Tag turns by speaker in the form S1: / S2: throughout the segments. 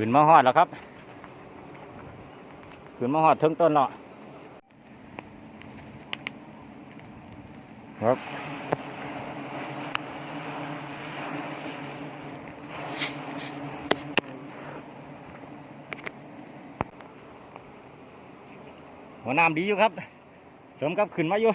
S1: ขึ้นมาหอดแล้วครับขึ้นมาหอดถึงต้นแล้วครับหัวน้ำดีอยู่ครับเสริมกับขึ้นมาอยู่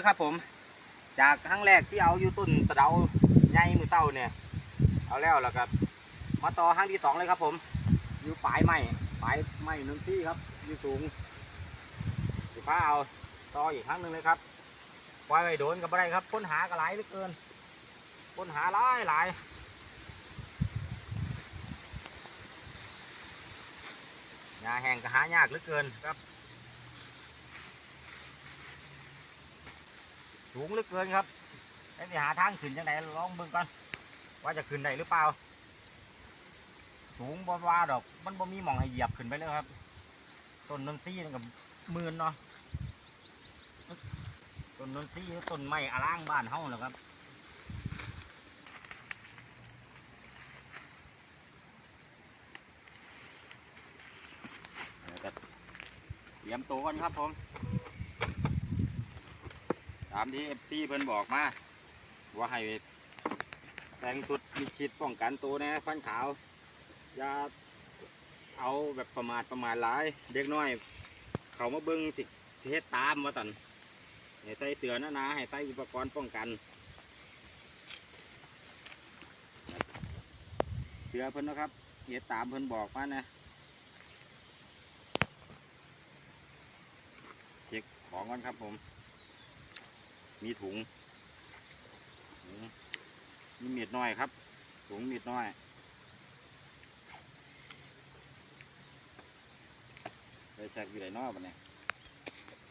S1: นะครับผม จากครั้งแรกที่เอาอยู่ต้นสะเดาใหญ่มือเต้าเนี่ย เอาแล้วแล้วครับ มาต่อครั้งที่สองเลยครับผม อยู่ปลายไม้ปลายไม้นุ่นที่ครับ อยู่สูงสิฟ้าเอาต่ออีกครั้งหนึ่งเลยครับปล่อยไปโดนกับอะไรครับค้นหากระไรเหลือเกินค้นหาหลายหลายหญ้าแห้งก็หายากเหลือเกินครับ สูงเหลือเกินครับไอ้นี่หาทางขึ้นจังไดลองเบิ่งก่อนว่าจะขึ้นได้หรือเปล่า สูงบ่ว่าดอก มันบ่มีหมองให้เหยียบขึ้นไปเลยครับต้นนนทรีกับมืนเนาะต้นนนทรีต้นไม้อาล่างบ้านเฮาแหละครับเตรียมตัวก่อนครับผมามที่เอฟซีเพิ่นบอกมาว่าให้แต่งชุดมีชิดป้องกันตัวนะฟันขาวอย่าเอาแบบประมาทประมาทหลาย เด็กน้อย เขามาเบิ้งสิเฮ็ดตามว่าสันให้ใส่เสือนาหนาให้ใส่อุปกรณ์ป้องกัน เสือเพิ่นนะครับเฮ็ดตามเพิ่นบอกมานะเช็คของก่อนครับผม มีถุงถุงมีมีดน้อยครับ ถุงมีดน้อยไปเช็คอยู่ไหนนอกบันเนี่ย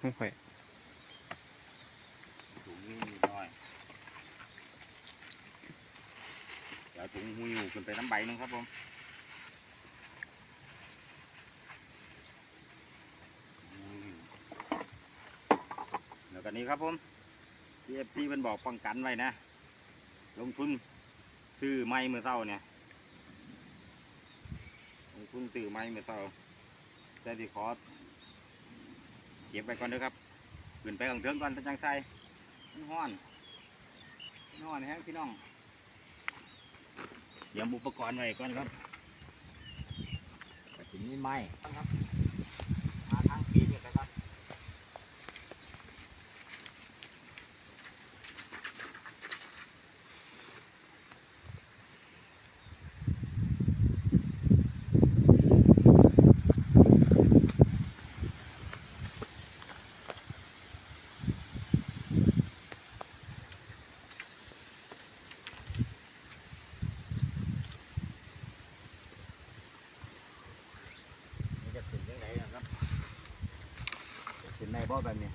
S2: ไม่ค่อย
S1: ถุงมีมีดน้อยเดี๋ยวถุงหุยอยู่ขึ้นไปน้ำใบหนึงครับผมหุยแล้วก็นี้ครับผม ที่เอฟซีเป็นบอกป้องกันไว้นะ ลงทุนซื้อไม้เมื่อเช้าเนี่ยลงทุนซื้อไม้เมื่อเช้าแต่ที่ขอเก็บไปก่อนเด้อครับขึ้นไปข้างเทิงก่อนจังใส่มันห้อนน้อนแฮะพี่น้องเตรียมอุปกรณ์ไว้ก่อนครับถึงนี้ไม้ครับมาทางปีนี่ครับ นี่จะถึงยังไงนะครับจะถึงใน บ่แบบนี้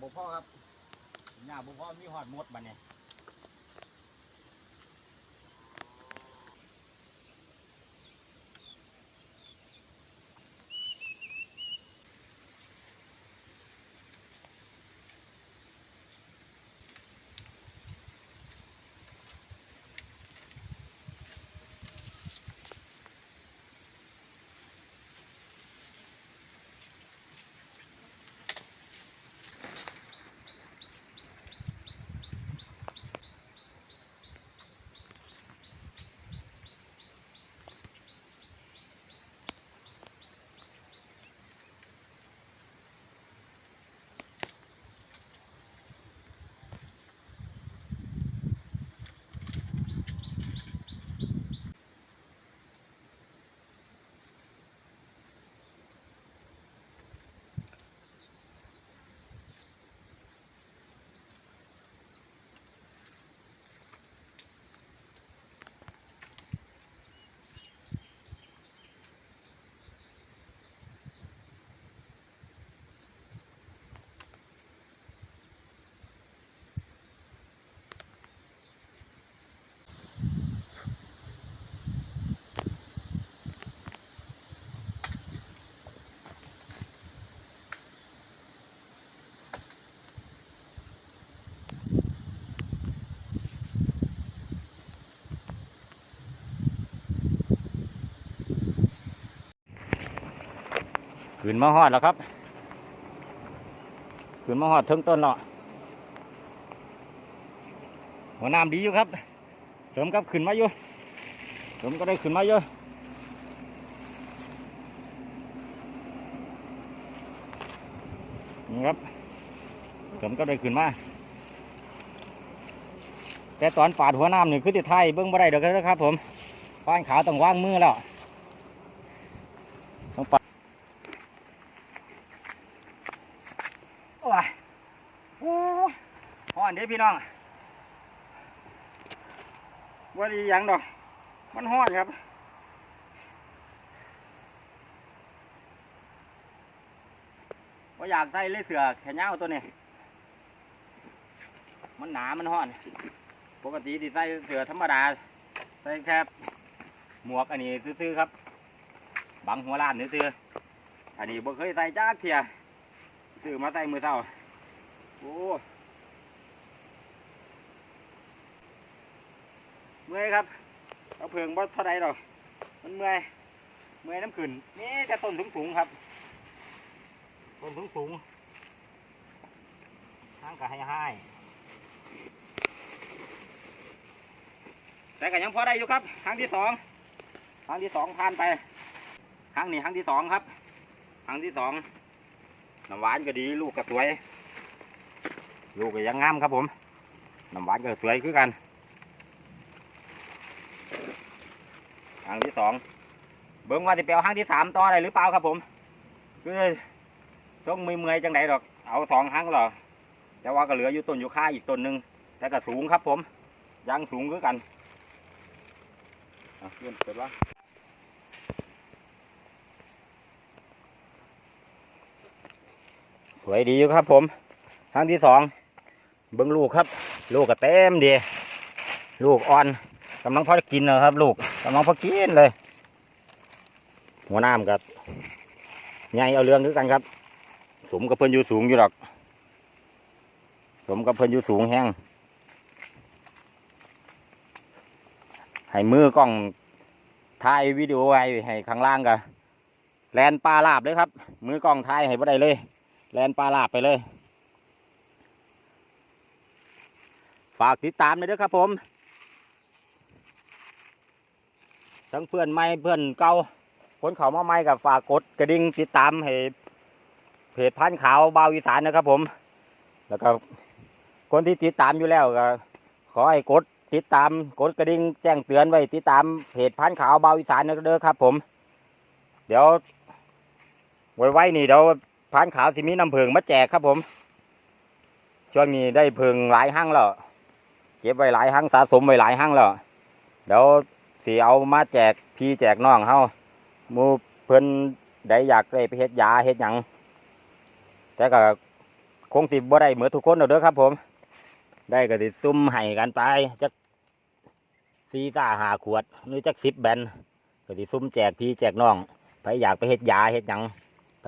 S1: บ่พ่อครับหญ้าบ่พ่อมีหอดหมดบัดเนี่ย ขึ้นมาฮอดแล้วครับขึ้นมาฮอดเทิงต้นแล้วหัวน้ำดีอยู่ครับเสริมกับขึ้นมาอยู่เสริมก็ได้ขึ้นมาเยอะนี่ครับเสริมก็ได้ขึ้นมาแต่ตอนปาดหัวน้ำนี่คือติดไทยเบิ้องบ่ได้เด้อครับผมป้านขาวต้องว่างมือแล้วต้องปาด โอ้ยโอ้ยฮ้อน เด้พี่น้องว่าดียังดอก มันฮ้อนครับว่าอยากใส่เลยเสือแขนยาวตัวนี้ มันหนา มันฮ้อน ปกติที่ใส่เสือธรรมดา ใส่แค่หมวกอันนี้ซื้อๆครับ บังหัวล้านซื้ออันนี้บ่เคยใส่จ้าเทียซื้อมาใส่มือเท่าโอ้ มื่อยครับเอาเพิงบ่เท่าไรหรอกมันเมื่อยเมื่อยน้ำขึ้นนี่จะต้นสูงสูงๆครับต้นสูงสูงๆทางก็ให้ให้แต่ก็ยังพอได้อยู่ครับครั้งที่สองครั้งที่สองผ่านไปครั้งนี้ครั้งที่สองครับครั้งที่สองน้ำหวานก็ดีลูกก็สวย ลูกก็ยังงามครับผมน้ำหวานก็สวยคือกัน หางที่สองเบิ้งว่าจะไปเอาหางที่สามต่อะได้หรือเปล่าครับผมคือต้องมือเมื่อยจังไดดอกเอาสองหางหรอแต่ว่าก็เหลืออยู่ต้นอยู่ค่าอีกต้นหนึ่งแต่ก็สูงครับผมยังสูงคือกันเลื่อนเปิดว่าสวยดีอยู่ครับผมครั้งที่สองเบิ้งลูกครับ ลูกก็เต็มดีลูกอ่อน กำลังพอกินนะครับ ลูกกำลังพอกินเลย หัวน้ำกับใหญ่เอาเรื่องด้วยกันครับ สมกับเพิ่นอยู่สูงอยู่หรอก สมกับเพิ่นอยู่สูงแห้งให้มือกล้องถ่ายวิดีโอไว้ให้ข้างล่างกับแลนปลาลาบเลยครับ มือกล้องถ่ายให้บ่ได้เลย แลนปลาลาบไปเลย ฝากติดตามเลยด้วยครับผม ทั้งเพื่อนใหม่เพื่อนเก่าคนเขามาใหม่กับฝากกดกระดิ่งติดตามให้เพจพันขาวบาวอีสานนะครับผม แล้วก็คนที่ติดตามอยู่แล้วก็ขอให้กดติดตามกดกระดิ่งแจ้งเตือนไว้ติดตามเพจพันขาวบาวอีสานนะเด้อครับ ผม เดี๋ยวไว้ๆนี่เดี๋ยวพานขาวสิมีน้ำผึ้งมาแจกครับผม ช่วงนี้ได้ผึ้งหลายห้างแล้วเก็บไว้หลายห้างสะสมไว้หลายห้างแล้วเดี๋ยว สิเอามาแจกพี่แจกน้องเฮามูเพิ่นได้อยากได้ไปเฮ็ดยาเฮ็ดหยังแต่ก็คงสิบ่ได้เหมือนทุกคนเด้อครับ ผม ได้ก็สิซุ่มให้กันไปจักซีซ่าหาขวดหรือจักสิบแบนก็สิซุ่มแจกพี่แจกน้องไปอยากไปเฮ็ดยาเฮ็ดหยังไป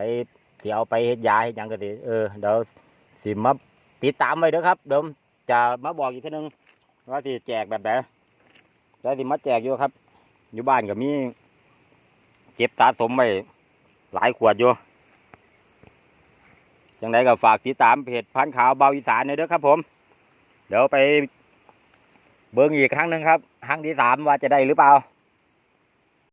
S1: สิเอาไปเฮ็ดยาเฮ็ดหยังก็สิเออเดี๋ยวสิมาติดตามไว้เด้อครับเดี๋ยวจะมาบอกอีกทีนึงว่าสิแจกแบบไหน แล้วสิมาแจกอยู่ครับ อยู่บ้านก็มีเก็บสะสมไว้หลายขวดอยู่จังไดก็ฝากติดตามเพจพันขาวเบาอีสานหน่อยเด้อครับ ผม เดี๋ยวไปเบิ้งอีกครั้งหนึ่งครับ ครั้งที่สามว่าจะได้หรือเปล่า